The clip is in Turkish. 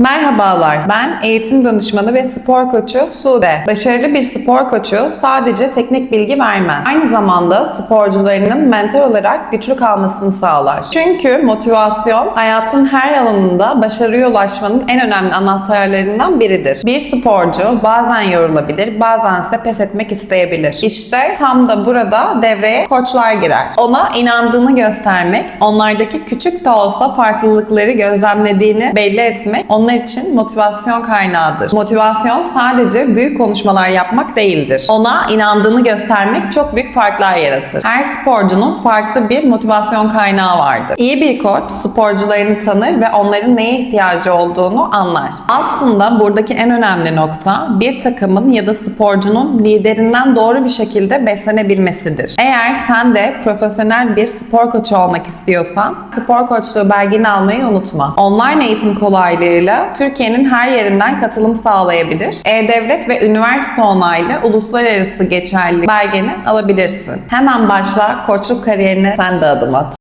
Merhabalar, ben eğitim danışmanı ve spor koçu Sude. Başarılı bir spor koçu sadece teknik bilgi vermez. Aynı zamanda sporcularının mental olarak güçlü kalmasını sağlar. Çünkü motivasyon hayatın her alanında başarıya ulaşmanın en önemli anahtarlarından biridir. Bir sporcu bazen yorulabilir, bazense pes etmek isteyebilir. İşte tam da burada devreye koçlar girer. Ona inandığını göstermek, onlardaki küçük de olsa farklılıkları gözlemlediğini belli etmek onlar için motivasyon kaynağıdır. Motivasyon sadece büyük konuşmalar yapmak değildir. Ona inandığını göstermek çok büyük farklar yaratır. Her sporcunun farklı bir motivasyon kaynağı vardır. İyi bir koç sporcularını tanır ve onların neye ihtiyacı olduğunu anlar. Aslında buradaki en önemli nokta bir takımın ya da sporcunun liderinden doğru bir şekilde beslenebilmesidir. Eğer sen de profesyonel bir spor koçu olmak istiyorsan spor koçluğu belgeni almayı unutma. Online eğitim kolaylığıyla Türkiye'nin her yerinden katılım sağlayabilir. E-Devlet ve üniversite onaylı uluslararası geçerli belgeni alabilirsin. Hemen başla koçluk kariyerine sen de adım at.